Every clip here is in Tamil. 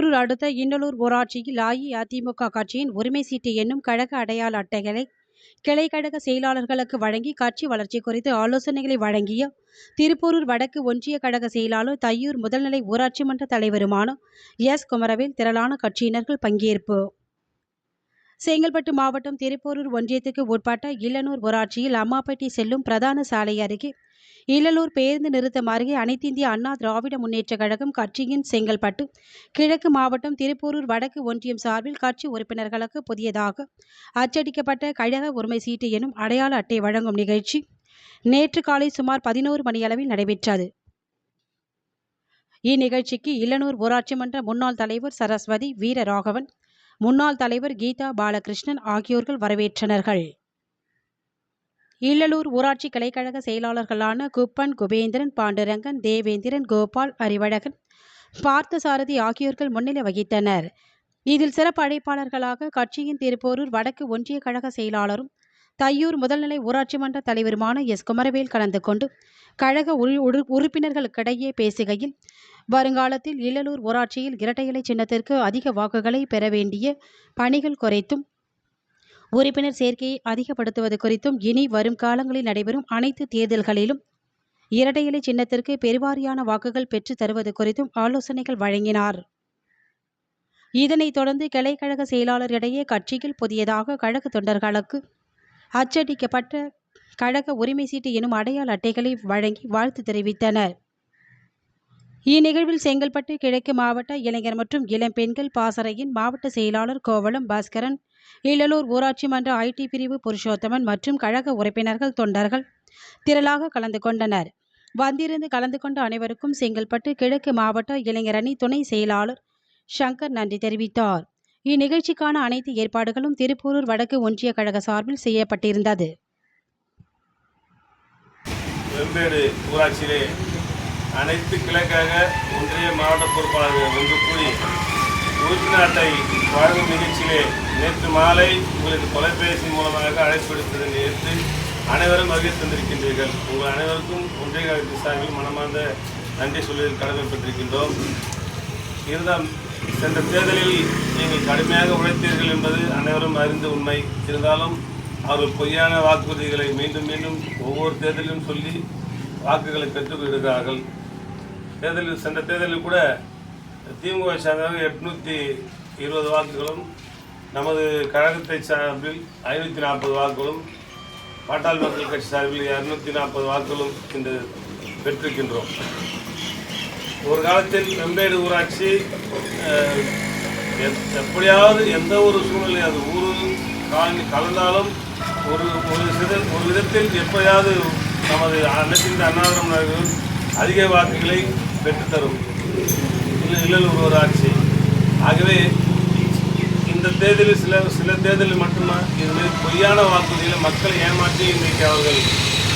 திருப்போரூர் அடுத்த இன்னலூர் ஊராட்சியில் அஇஅதிமுக கட்சியின் உரிமை சீட்டு என்னும் கழக அடையாள அட்டைகளை கிளை கழக செயலாளர்களுக்கு வழங்கி கட்சி வளர்ச்சி குறித்து ஆலோசனைகளை வழங்கிய திருப்போரூர் வடக்கு ஒன்றிய கழக செயலாளர் தையூர் முதல்நிலை ஊராட்சி மன்ற தலைவருமான எஸ் குமரவேல் திரளான கட்சியினர்கள் பங்கேற்பு. செங்கல்பட்டு மாவட்டம் திருப்போரூர் ஒன்றியத்துக்கு உட்பட்ட இல்லனூர் ஊராட்சியில் அம்மாப்பட்டி செல்லும் பிரதான சாலை அருகே இல்லலூர் பேருந்து நிறுத்தம் அருகே அனைத்திந்திய அண்ணா திராவிட முன்னேற்றக் கழகம் கட்சியின் செங்கல்பட்டு கிழக்கு மாவட்டம் திருப்போரூர் வடக்கு ஒன்றியம் சார்பில் கட்சி உறுப்பினர்களுக்கு புதியதாக அச்சடிக்கப்பட்ட கழக உரிமை சீட்டு எனும் அடையாள அட்டை வழங்கும் நிகழ்ச்சி நேற்று காலை சுமார் பதினோரு மணியளவில் நடைபெற்றது. இந்நிகழ்ச்சிக்கு இல்லனூர் ஊராட்சி மன்ற முன்னாள் தலைவர் சரஸ்வதி வீரராகவன் முன்னாள் தலைவர் கீதா பாலகிருஷ்ணன் ஆகியோர்கள் வரவேற்றனர்கள். இல்லலூர் ஊராட்சி கலைக்கழக செயலாளர்களான குப்பன் குபேந்திரன் பாண்டுரங்கன் தேவேந்திரன் கோபால் அறிவழகன் பார்த்தசாரதி ஆகியோர்கள் முன்னிலை வகித்தனர். இதில் சிறப்பு அழைப்பாளர்களாக கட்சியின் திருப்போரூர் வடக்கு ஒன்றிய கழக செயலாளரும் தையூர் முதல்நிலை ஊராட்சி மன்ற தலைவருமான எஸ். குமரவேல் கலந்து கொண்டு கழக உறுப்பினர்களுக்கிடையே பேசுகையில் வருங்காலத்தில் இல்லலூர் ஊராட்சியில் இரட்டை இலை சின்னத்திற்கு அதிக வாக்குகளை பெற வேண்டிய பணிகள் குறைத்தும் உறுப்பினர் சேர்க்கையை அதிகப்படுத்துவது குறித்தும் இனி வரும் காலங்களில் நடைபெறும் அனைத்து தேர்தல்களிலும் இரட்டை இலை சின்னத்திற்கு பெருவாரியான வாக்குகள் பெற்றுத் தருவது குறித்தும் ஆலோசனைகள் வழங்கினார். இதனைத் தொடர்ந்து கிளை கழக செயலாளரிடையே கட்சியில் புதியதாக கழக தொண்டர்களுக்கு அச்சடிக்கப்பட்ட கழக உரிமை சீட்டு எனும் அடையாள அட்டைகளை வழங்கி வாழ்த்து தெரிவித்தனர். இந்நிகழ்வில் செங்கல்பட்டு கிழக்கு மாவட்ட இளைஞர் மற்றும் இளம் பெண்கள் பாசறையின் மாவட்ட செயலாளர் கோவளம் பாஸ்கரன் இல்லலூர் ஊராட்சி மன்ற ஐடி பிரிவு புருஷோத்தமன் மற்றும் கழக உறுப்பினர்கள் தொண்டர்கள் திரளாக கலந்து கொண்டனர். வந்திருந்து கலந்து கொண்ட அனைவருக்கும் செங்கல்பட்டு கிழக்கு மாவட்ட இளைஞரணி துணை செயலாளர் சங்கர் நன்றி தெரிவித்தார். இந்நிகழ்ச்சிக்கான அனைத்து ஏற்பாடுகளும் திருப்பூரூர் வடக்கு ஒன்றிய கழக சார்பில் செய்யப்பட்டிருந்தது. வெம்பேடு ஊராட்சியிலே அனைத்து கிழக்காக ஒன்றிய மாவட்ட பொறுப்பாளர்கள் ஒன்று கூடி உறுப்பினாட்டை வழங்கும் நிகழ்ச்சியிலே நேற்று மாலை உங்களுக்கு தொலைபேசி மூலமாக அழைப்பு விடுத்ததை ஏற்று அனைவரும் வருகை தந்திருக்கின்றீர்கள். உங்கள் அனைவருக்கும் ஒன்றிய கழகத்தின் சார்பில் மனமார்ந்த நன்றி சொல்வதில் கடமைப்பட்டிருக்கின்றோம். இருந்தால் சென்ற தேர்தலில் நீங்கள் கடுமையாக உழைத்தீர்கள் என்பது அனைவரும் அறிந்த உண்மை. இருந்தாலும் அவர்கள் பொய்யான வாக்குறுதிகளை மீண்டும் மீண்டும் ஒவ்வொரு தேர்தலிலும் சொல்லி வாக்குகளை பெற்றுக்கொள்கிறார்கள் தேர்தலில் சென்ற தேர்தலில் கூட திமுக சார்பாக எட்நூற்றி இருபது வாக்குகளும் நமது கழகத்தை சார்பில் ஐநூற்றி நாற்பது வாக்குகளும் பாட்டாளி மக்கள் கட்சி சார்பில் இரநூத்தி நாற்பது வாக்குகளும் இன்று பெற்றிருக்கின்றோம். ஒரு காலத்தில் நம்பேடு ஊராட்சி எப்படியாவது எந்த ஒரு சூழ்நிலை அது ஊரும் காலனி கலந்தாலும் ஒரு ஒரு சித ஒரு விதத்தில் எப்படியாவது நமது அனைத்திந்த அண்ணாதிரம் நகரம் அதிக வாக்குகளை பெற்றுத்தரும். இல்ல- இல்லலூர் ஊராட்சி. ஆகவே இந்த தேர்தலில் சில சில தேர்தலில் மட்டும்தான் இது பொய்யான வாக்குறுதிகளை மக்களை ஏமாற்றி இன்றைக்கு அவர்கள்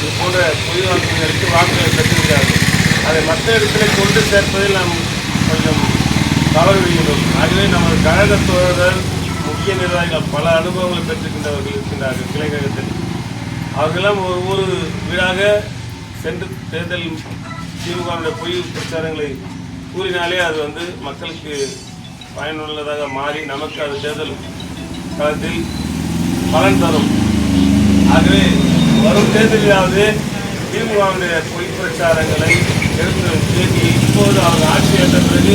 இது போன்ற பொய் வாக்குறுதிகளுக்கு வாக்குகளை பெற்றிருக்கிறார்கள் அதை மற்ற இடத்துல கொண்டு சேர்ப்பதில் நாம் கொஞ்சம் தவறு விடுகிறோம் ஆகவே நமது கழக தோழர்கள் முக்கிய நிர்வாகிகள் பல அனுபவங்களை பெற்றிருக்கின்றவர்கள் இருக்கின்றார்கள் கிளைக்கழகத்தில் அவர்களெல்லாம் ஒவ்வொரு வீடாக சென்று தேர்தல் திமுகவுடைய பொய் பிரச்சாரங்களை கூறினாலே அது வந்து மக்களுக்கு பயனுள்ளதாக மாறி நமக்கு அது தேர்தல் காலத்தில் பலன் தரும். ஆகவே வரும் தேர்தலிலாவது திமுகவுடைய பொய் பிரச்சாரங்களை எடுத்து வச்சு இப்போது அவங்க ஆட்சி ஏற்ற பிறகு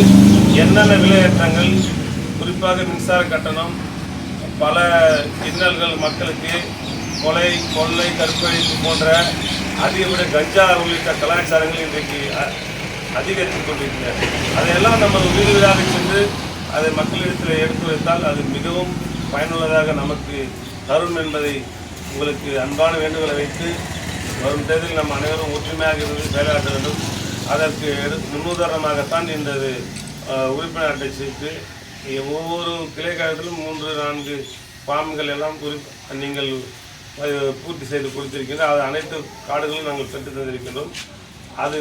என்னென்ன விலையேற்றங்கள் குறிப்பாக மின்சார கட்டணம் பல இன்னல்கள் மக்களுக்கு கொலை கொள்ளை கற்பழிப்பு போன்ற அதிகப்படி கஞ்சா உள்ளிட்ட கலாச்சாரங்கள் இன்றைக்கு அதிகரித்துக் கொண்டிருக்கிறது. அதையெல்லாம் நம்ம வீடு வீடாக சென்று அதை மக்களிடத்தில் எடுத்து வைத்தால் அது மிகவும் பயனுள்ளதாக நமக்கு தரும் என்பதை உங்களுக்கு அன்பான வேண்டுகோளை வைத்து வரும் தேர்தலில் நம்ம அனைவரும் ஒற்றுமையாக இருந்து செயலாற்ற வேண்டும். அதற்கு எடு முன்னுதாரணமாகத்தான் இந்த உறுப்பினர் அட்டை சீட்டு ஒவ்வொரு கிளை காலத்திலும் மூன்று நான்கு ஃபார்ம்கள் எல்லாம் குறி நீங்கள் பூர்த்தி செய்து கொடுத்திருக்கின்றோம் அது அனைத்து கார்டுகளும் நாங்கள் பெற்று தந்திருக்கின்றோம். அது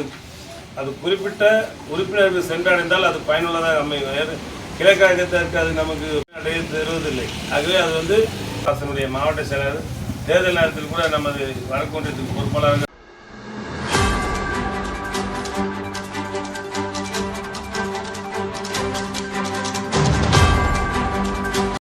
அது குறிப்பிட்ட உறுப்பினர்கள் சென்றடைந்தால் அது பயனுள்ளதாக அமையும். வேறு கிழக்கழகத்திற்கு அது நமக்கு அடைய தருவதில்லை. ஆகவே அது வந்து அதனுடைய மாவட்ட செயலாளர் தேர்தல் நேரத்தில் கூட நமது வழக்கொன்றத்துக்கு பொறுப்பாளர்கள்